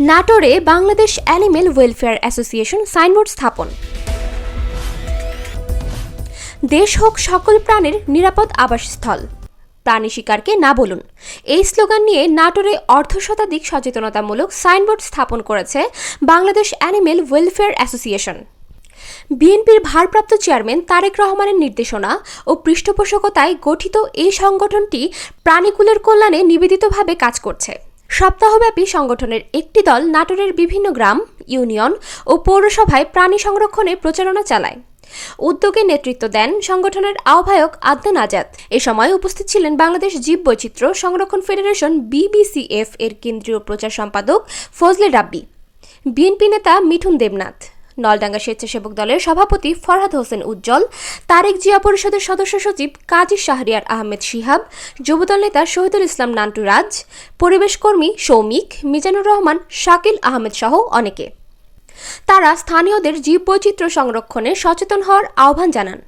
নাটোরে Bangladesh animal welfare association signboard স্থাপন। দেশ হোক সকল প্রাণীর নিরাপদ আবাসস্থল। প্রাণী শিকারকে না বলুন। এই স্লোগান নিয়ে নাটোরে অর্ধ শতাধিক সচেতনতামূলক সাইনবোর্ড স্থাপন করেছে বাংলাদেশ অ্যানিমেল ওয়েলফেয়ার অ্যাসোসিয়েশন। বিএনপির ভারপ্রাপ্ত চেয়ারম্যান তারেক রহমানের নির্দেশনা ও পৃষ্ঠপোষকতায় গঠিত এই সংগঠনটি প্রাণীকুলের কল্যাণে নিবেদিতভাবে কাজ করছে। সপ্তাহব্যাপী সংগঠনের একটি দল নাটোরের বিভিন্ন গ্রাম, ইউনিয়ন ও পৌরসভায় প্রাণী সংরক্ষণে প্রচারণা চালায়। উদ্যোগে নেতৃত্ব দেন সংগঠনের আহ্বায়ক আদনান আজাদ। এ সময় উপস্থিত ছিলেন বাংলাদেশ জীববৈচিত্র্য সংরক্ষণ ফেডারেশন বিবিসিএফ এর কেন্দ্রীয় প্রচার সম্পাদক ফজলে রাব্বি, বিএনপি নেতা মিঠুন দেবনাথ নলডাঙ্গা স্বেচ্ছাসেবক দলের সভাপতি ফরহাদ হোসেন উজ্জ্বল, তারেক জিয়া পরিষদের সদস্য সচিব কাজী শাহরিয়ার আহমেদ শিহাব, যুবদল নেতা শহীদুল ইসলাম নান্টু রাজ, পরিবেশ কর্মী সৌমিক, মিজানুর রহমান, শাকিল আহমেদ সহ অনেকে। তারা স্থানীয়দের জীববৈচিত্র্য সংরক্ষণে সচেতন হওয়ার আহ্বান জানান।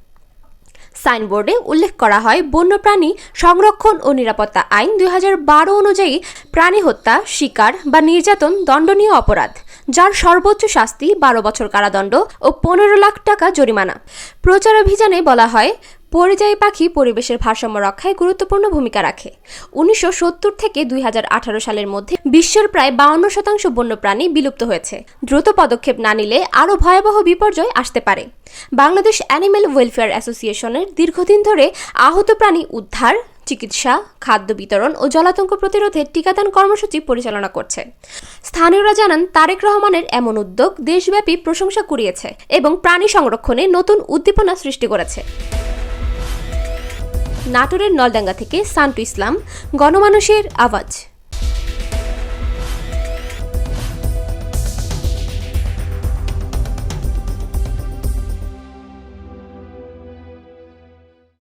সাইনবোর্ডে উল্লেখ করা হয়, বন্যপ্রাণী সংরক্ষণ ও নিরাপত্তা আইন দুই হাজার বারো অনুযায়ী প্রাণী হত্যা, শিকার বা নির্যাতন দণ্ডনীয় অপরাধ। যার সর্বোচ্চ শাস্তি বারো বছর কারাদণ্ড ও পনেরো লাখ টাকা জরিমানা। প্রচারাভিযানে বলা হয় পরিযায়ী পাখি পরিবেশের ভারসাম্য রক্ষায় গুরুত্বপূর্ণ ভূমিকা রাখে। উনিশশো সত্তর থেকে দুই হাজার আঠারো সালের মধ্যে বিশ্বের প্রায় বাউন্ন শতাংশ বন্যপ্রাণী বিলুপ্ত হয়েছে। দ্রুত পদক্ষেপ না নিলে আরও ভয়াবহ বিপর্যয় আসতে পারে। বাংলাদেশ অ্যানিমেল ওয়েলফেয়ার অ্যাসোসিয়েশনের দীর্ঘদিন ধরে আহত প্রাণী উদ্ধার, চিকিৎসা, খাদ্য বিতরণ ও জলাতঙ্ক প্রতিরোধে টিকাদান কর্মসূচি পরিচালনা করছে। স্থানীয়রা জানান, তারেক রহমানের এমন উদ্যোগ দেশব্যাপী প্রশংসা কুড়িয়েছে এবং প্রাণী সংরক্ষণে নতুন উদ্দীপনা সৃষ্টি করেছে। নাটোরের নলডাঙ্গা থেকে সান্টু ইসলাম গণমানুষের আওয়াজ।